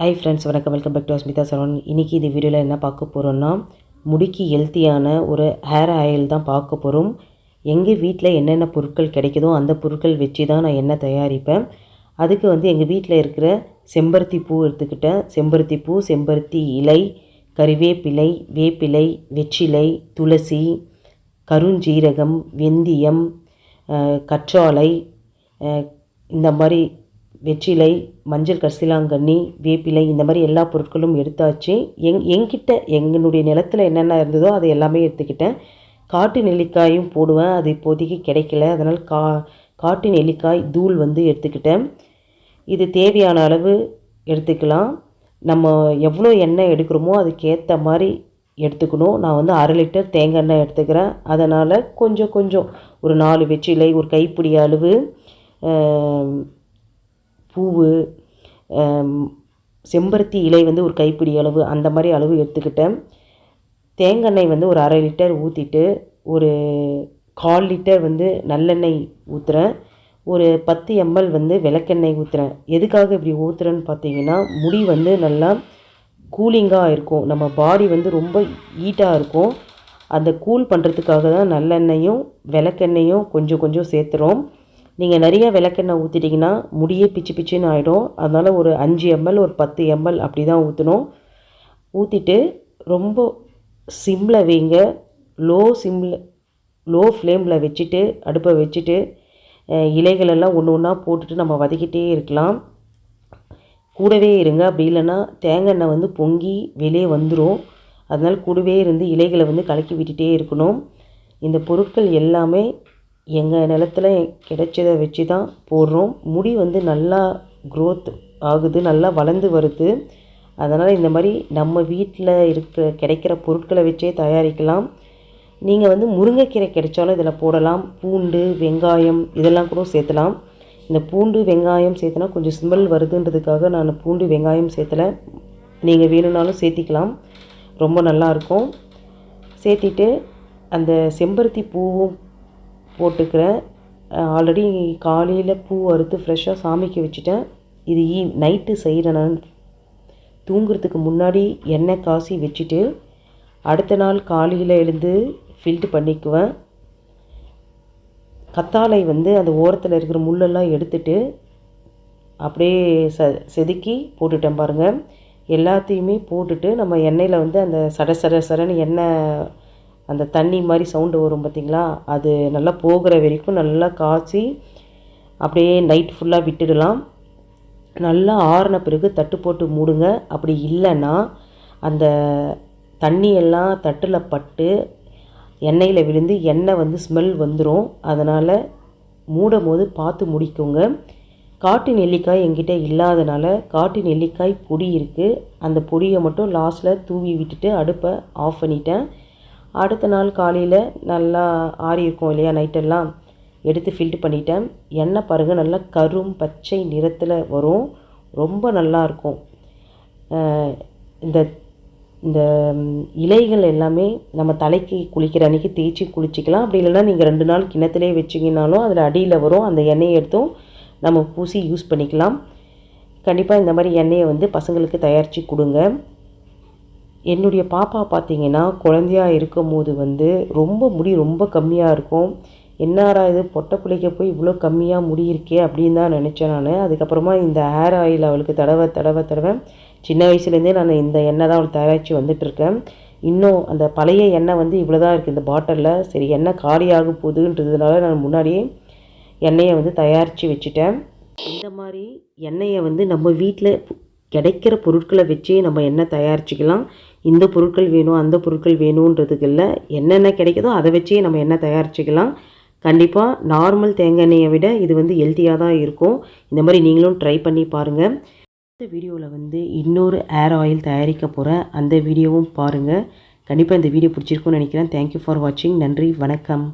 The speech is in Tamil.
ஹை ஃப்ரெண்ட்ஸ் வணக்கம். Welcome back to Asmitha Saravanan. இன்றைக்கி இந்த வீடியோவில் என்ன பார்க்க போகிறோன்னா முடிக்கு ஹெல்த்தியான ஒரு ஹேர் ஆயில் தான் பார்க்க போகிறோம் எங்கள் வீட்டில் என்னென்ன பொருட்கள் கிடைக்குதோ அந்த பொருட்கள் வச்சு தான் நான் என்ன தயாரிப்பேன். அதுக்கு வந்து எங்கள் வீட்டில் இருக்கிற செம்பருத்தி பூ எடுத்துக்கிட்டேன். செம்பருத்தி பூ செம்பருத்தி இலை கறிவேப்பிலை வேப்பிலை வெற்றிலை துளசி கருஞ்சீரகம் வெந்தயம் கற்றாழை இந்த மாதிரி வெற்றிலை மஞ்சள் கரிசிலாங்கண்ணி வேப்பிலை இந்த மாதிரி எல்லா பொருட்களும் எடுத்தாச்சு. எங் என்கிட்ட எங்களுடைய நிலத்தில் என்னென்ன இருந்ததோ அதை எல்லாமே எடுத்துக்கிட்டேன். காட்டு நெல்லிக்காயும் போடுவேன் அது இப்போதைக்கு கிடைக்கல. அதனால் கா காட்டு நெல்லிக்காய் தூள் வந்து எடுத்துக்கிட்டேன். இது தேவையான அளவு எடுத்துக்கலாம். நம்ம எவ்வளோ எண்ணெய் எடுக்கிறோமோ அதுக்கேற்ற மாதிரி எடுத்துக்கணும். நான் வந்து அரை லிட்டர் தேங்காய் எண்ணெய் எடுத்துக்கிறேன். அதனால் கொஞ்சம் கொஞ்சம் ஒரு நாலு வெற்றிலை ஒரு கைப்பிடி அளவு பூவு செம்பருத்தி இலை வந்து ஒரு கைப்பிடி அளவு அந்த மாதிரி அளவு எடுத்துக்கிட்டேன். தேங்காய் வந்து ஒரு அரை லிட்டர் ஊற்றிட்டு ஒரு கால் லிட்டர் வந்து நல்லெண்ணெய் ஊற்றுறேன் ஒரு பத்து எம்எல் வந்து விளக்கெண்ணெய் ஊற்றுறேன் எதுக்காக இப்படி ஊற்றுறேன்னு பார்த்தீங்கன்னா முடி வந்து நல்லா கூலிங்காக இருக்கும். நம்ம பாடி வந்து ரொம்ப ஹீட்டாக இருக்கும். அந்த கூல் பண்ணுறதுக்காக தான் நல்லெண்ணெயும் விளக்கெண்ணெயும் கொஞ்சம் கொஞ்சம் சேர்த்துறோம். நீங்கள் நிறைய விளக்கெண்ணெய் ஊற்றிட்டிங்கன்னா முடியே பிச்சு பிச்சுன்னு ஆகிடும் அதனால் ஒரு அஞ்சு எம்எல் ஒரு பத்து எம்எல் அப்படி தான் ஊற்றணும் ஊற்றிட்டு ரொம்ப சிம்மில் வைங்க. லோ சிம்மில் லோ ஃப்ளேமில் வச்சுட்டு அடுப்பை வச்சுட்டு இலைகளெல்லாம் ஒன்று ஒன்றா போட்டுட்டு நம்ம வதக்கிட்டே இருக்கலாம். கூடவே இருங்க. அப்படி இல்லைன்னா தேங்காய் எண்ணெய் வந்து பொங்கி வெளியே வந்துடும் அதனால் கூடவே இருந்து இலைகளை வந்து கலக்கி விட்டுட்டே இருக்கணும். இந்த பொருட்கள் எல்லாமே எங்கள் நிலத்துல கிடைச்சதை வச்சு தான் போடுறோம். முடி வந்து நல்லா க்ரோத் ஆகுது நல்லா வளர்ந்து வருது. அதனால் இந்த மாதிரி நம்ம வீட்டில் இருக்கிற கிடைக்கிற பொருட்களை வச்சே தயாரிக்கலாம். நீங்கள் வந்து முருங்கைக்கீரை கிடைச்சாலும் இதில் போடலாம். பூண்டு வெங்காயம் இதெல்லாம் கூட சேர்த்தலாம். இந்த பூண்டு வெங்காயம் சேர்த்தனா கொஞ்சம் ஸ்மெல் வருதுன்றதுக்காக நான் பூண்டு வெங்காயம் சேர்த்தலை. நீங்கள் வேணும்னாலும் சேர்த்திக்கலாம். ரொம்ப நல்லாயிருக்கும் சேர்த்திட்டு அந்த செம்பருத்தி பூவும் போட்டுக்கிறேன். ஆல்ரெடி காலையில் பூ அறுத்து ஃப்ரெஷ்ஷாக சாமிக்கு வச்சுட்டேன். இது ஈ நைட்டு செய்கிறேன் நான். தூங்குறதுக்கு முன்னாடி எண்ணெய் காசி வச்சுட்டு அடுத்த நாள் காலையில் எழுந்து ஃபில்ட்ரு பண்ணிக்குவேன். கத்தாழை வந்து அந்த ஓரத்தில் இருக்கிற முள்ளெல்லாம் எடுத்துட்டு அப்படியே ச செதுக்கி போட்டுட்டேன் பாருங்கள் எல்லாத்தையுமே போட்டுட்டு நம்ம எண்ணெயில் வந்து அந்த சட சட சடன்னு எண்ணெய் அந்த தண்ணி மாதிரி சவுண்டு வரும் பார்த்திங்களா? அது நல்லா போகிற வரைக்கும் நல்லா காய்ச்சி அப்படியே நைட் ஃபுல்லாக விட்டுடலாம். நல்லா ஆறின பிறகு தட்டு போட்டு மூடுங்க. அப்படி இல்லைன்னா அந்த தண்ணியெல்லாம் தட்டில் பட்டு எண்ணெயில் விழுந்து எண்ணெய் வந்து ஸ்மெல் வந்துடும் அதனால் மூடும் போது பார்த்து முடிக்குங்க. காட்டு நெல்லிக்காய் எங்கிட்ட இல்லாதனால காட்டு நெல்லிக்காய் பொடி இருக்குது அந்த பொடியை மட்டும் லாஸ்ட்டில் தூவி விட்டுட்டு அடுப்பை ஆஃப் பண்ணிட்டேன். அடுத்த நாள் காலையில் நல்லா ஆறி இருக்கும் இல்லையா நைட்டெல்லாம் எடுத்து ஃபில்ட்ரு பண்ணிட்டேன். எண்ணெய் பாருங்கள் நல்லா கரும் பச்சை நிறத்தில் வரும். ரொம்ப நல்லா இருக்கும். இந்த இந்த இலைகள் எல்லாமே நம்ம தலைக்கு குளிக்கிற அன்றைக்கி தேய்ச்சி குளிச்சிக்கலாம். அப்படி இல்லைன்னா நீங்கள் ரெண்டு நாள் கிணத்துலேயே வச்சிங்கனாலும் அதில் அடியில் வரும். அந்த எண்ணெயை எடுத்தும் நம்ம பூசி யூஸ் பண்ணிக்கலாம். கண்டிப்பாக இந்த மாதிரி எண்ணெயை வந்து பசங்களுக்கு தயாரித்து கொடுங்க. என்னுடைய பாப்பா பார்த்தீங்கன்னா குழந்தையா இருக்கும்போது வந்து ரொம்ப முடி ரொம்ப கம்மியாக இருக்கும். என்னடா இது? பொட்டை பிள்ளைக்க போய் இவ்வளோ கம்மியாக முடி இருக்கே? அப்படின்னு தான் நினச்சேன் நான். அதுக்கப்புறமா இந்த ஹேர் ஆயில் அவளுக்கு தடவை தடவை தடவை சின்ன வயசுலேருந்தே நான் இந்த எண்ணெய் தான் அவளுக்கு தயாரித்து வந்துட்டுருக்கேன். இன்னும் அந்த பழைய எண்ணெய் வந்து இவ்வளோ தான் இருக்குது இந்த பாட்டிலில் சரி எண்ணெய் காலியாக போகுதுன்றதுனால நான் முன்னாடியே எண்ணெயை வந்து தயாரித்து வச்சுட்டேன். இந்த மாதிரி எண்ணெயை வந்து நம்ம வீட்டில் கிடைக்கிற பொருட்களை வச்சே நம்ம என்ன தயாரிச்சுக்கலாம்? இந்த பொருட்கள் வேணும் அந்த பொருட்கள் வேணுன்றதுக்கு இல்லை என்னென்ன கிடைக்குதோ அதை வச்சே நம்ம என்ன தயாரிச்சுக்கலாம்? கண்டிப்பாக நார்மல் தேங்காய் எண்ணெயை விட இது வந்து ஹெல்த்தியாக தான் இருக்கும். இந்த மாதிரி நீங்களும் ட்ரை பண்ணி பாருங்கள் இந்த வீடியோவில் வந்து இன்னொரு ஏர் ஆயில் தயாரிக்க போகிறேன் அந்த வீடியோவும் பாருங்கள் கண்டிப்பாக இந்த வீடியோ பிடிச்சிருக்கும்னு நினைக்கிறேன். தேங்க்யூ ஃபார் வாட்சிங் நன்றி. வணக்கம்.